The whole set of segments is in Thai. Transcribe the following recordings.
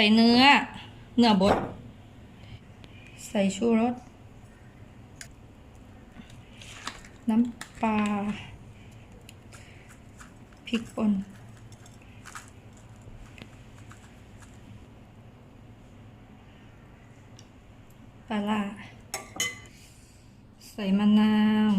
ส่เนื้อ เนื้อบด ใส่ชูรส น้ำปลาพริกป่นปลาร้าใส่มะนาว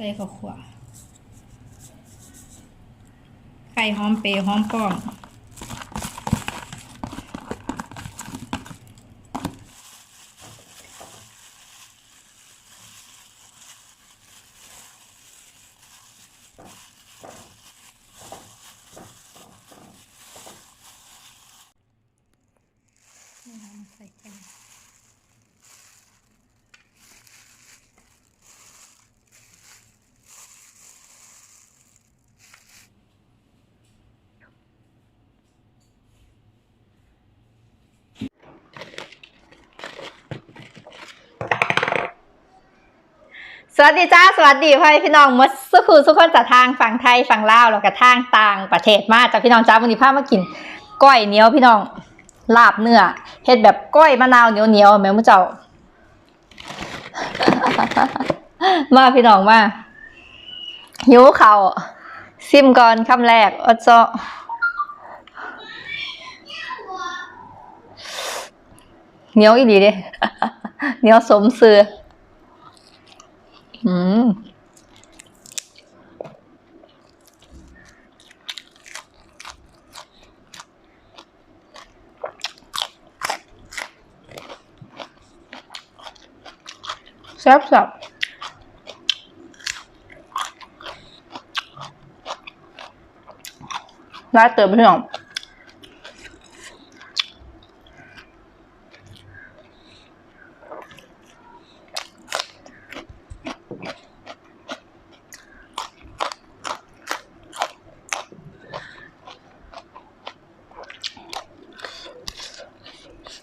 ใส่ข้าวขวาไข่หอมเปรย์หอมป้อม สวัสดีจ้าสวัสดีพ่อพี่น้องมดสุขุสุขคนจากทางฝั่งไทยฝั่งลาวแล้วก็ทางต่างประเทศมาจากพี่น้องจ้าวันนี้พามากินก้อยเหนียวพี่น้องลาบเนื้อเฮ็ดแบบก้อยมะนาวเหนียวเหนียวแม่มุเจ้า มาพี่น้องมาหิวเขาซิมก่อนคำแรกอดเจาะเหนียวอีหลีเด้เหนียวสมซื้อ อืมแซ่บสับ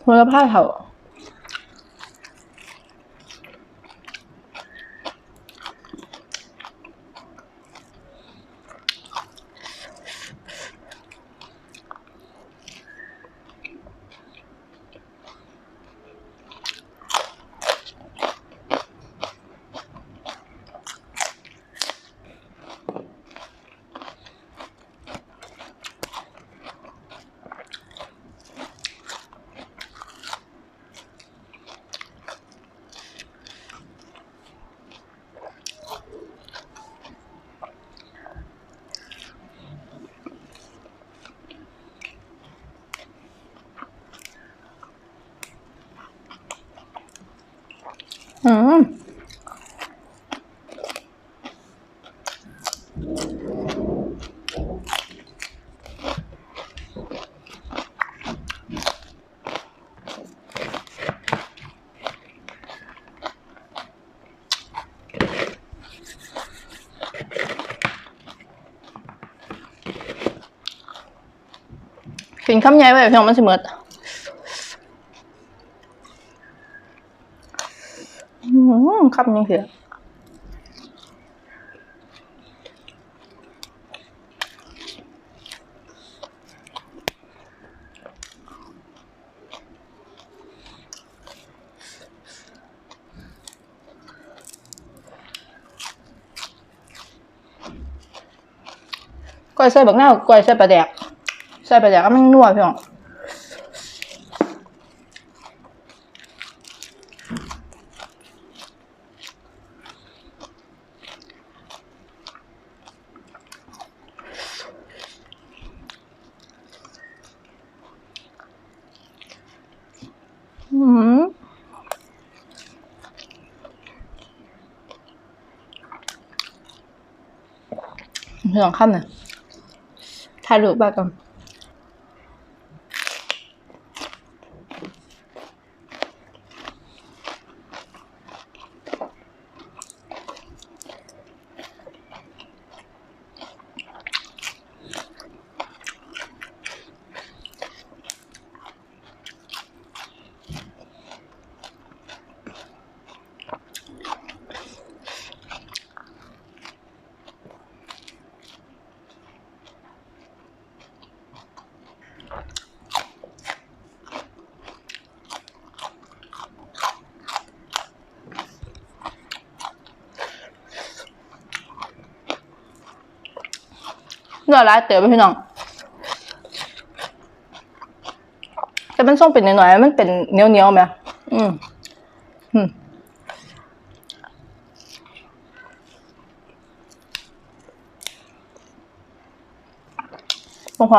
ร้ายเติมพี่น้องคุณภามใหญ่ไปพี่น้องมันสิหมดอืม คำนี้คือก้อยใส่บักหน้าก้อยใส่ปลาแดก ใส่ปลาแดกก็มันนัวพี่น้องอืม พี่น้องคำหน่อยถ่ายรูปบ้าก่อน เนื้อร้ายเต๋อไปพี่น้องแต่มันส้มเป็นหน่อยๆมันเป็นเนียวๆไหมอืมอืมมีคว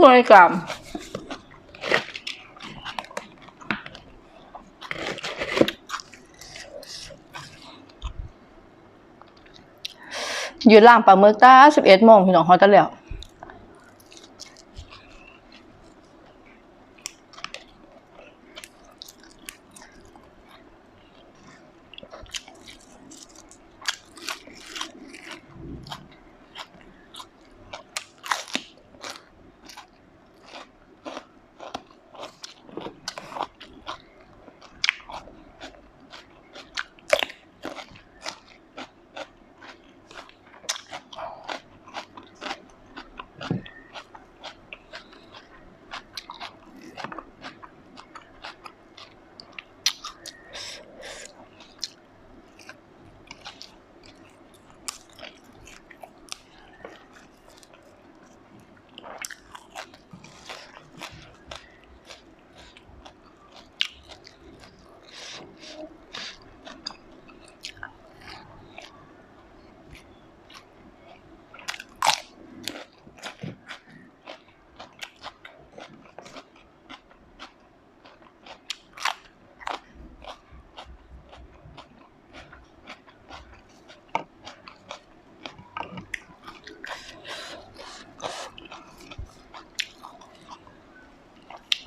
หน่วยกรรมยืนล่างปลาเมึกตาสิบเอ็ดโมงพี่น้องเขาจะแล้ว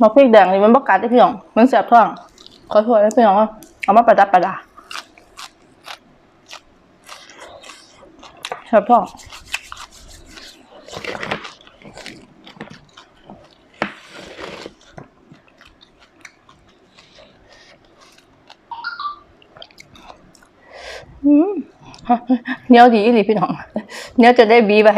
มาพริกแดงนี่มันบกัดได้พี่น้อง มันเสียบท้องขอโทษนะพี่น้องว่าเอามาประดับประดาเสียบท้องเนียดีอีหลีพี่น้องเนียจะได้บีไป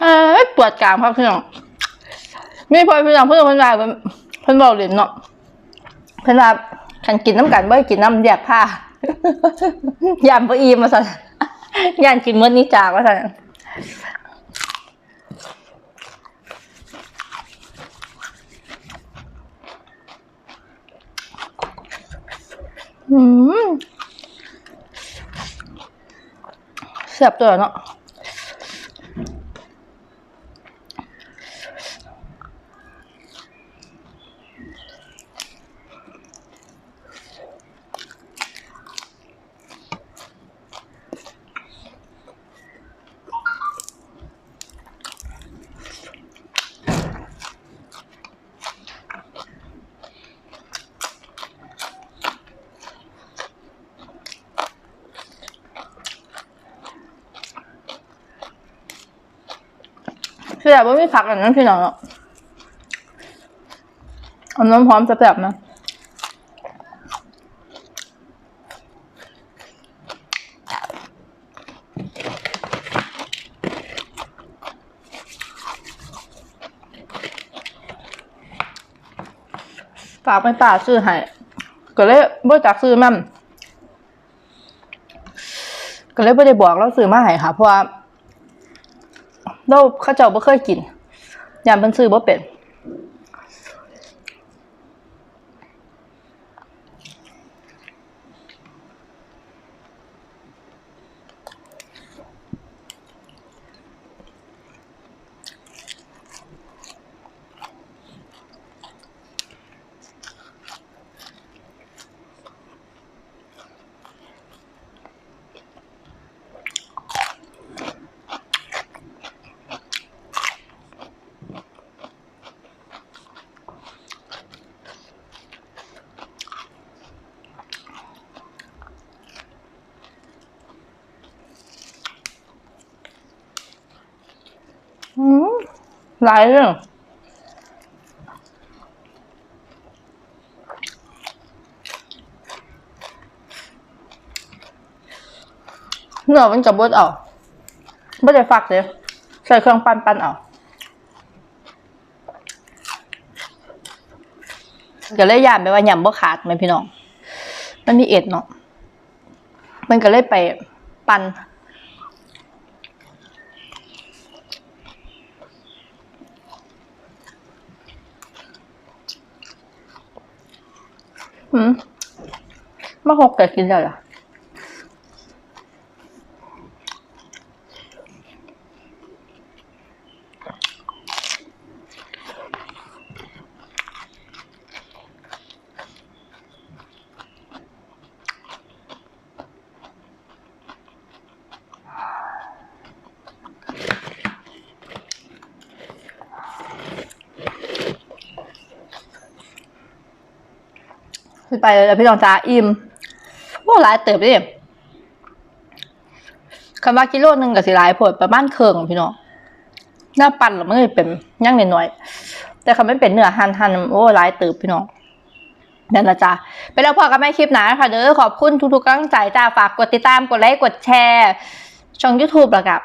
เอ้ย ปวดกรามครับพี่น้องมีพอพี่น้องเพื่อนเพื่อนว่าเพิ่นเพิ่นบอกเล่นเนาะเพิ่อนว่าคันกินน้ำกันบ่กินน้ำแยกผ้ายามบ่อีมาสั่นยานกินเมื้อนี้จากว่าสั่นอืมเสียบตัวเนาะ แซ่บว่าไม่ผักอย่างนั้นพี่น้องเอันนั้นพร้อมจะแบบนะฝากไปป่าซื้อให้ก็เลยบ่จักซื้อมั่นก็เลยไม่ได้บอกแล้วซื้อมาให้ค่ะเพราะว่า เราเขาเจ้าบ่เคยกินยามเพิ่นซื้อบ่เป็น อืม หลายเรื่องเนื้อมันจะบดเอาไม่ได้ฟักเลยใส่เครื่องปั้นปั้นเอาก็เลยย่านไปว่าหยำบ่ขาดไหมพี่น้อง มันมีเอ็ดเนาะ มันก็เลยไปปั้น อืมมาหกแต่กินได้เหรอ คือไปเลยพี่น้องจ้าอิ่มโอ้หลายเติบดิคำว่ากิโลหนึ่งกับสิหลายผดประมาณเคิงพี่น้องหน้าปั่นหรือไมันก็เป็นย่างน้อยแต่คำไม่เป็นเนื้อหันหันโอ้หลายเติบพี่น้องนั่นละจ้าไปแล้วพอกันไม่คลิปหนาค่ะเด้อขอบคุณทุกๆกำลังใจจ้าฝากกดติดตามกดไลค์กดแชร์ช่อง YouTube ล้วกับ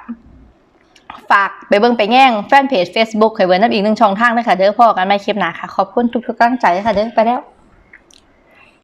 ฝากไปเบิ่งไปแง่งแฟนเพจ Facebook เคยเวิร์นนับอีกหนึ่งช่องทางด้วยค่ะเด้อพอกันไม่คลิปหนาค่ะ ขอบคุณทุกๆกำลังใจค่ะเด้อไปแล้ว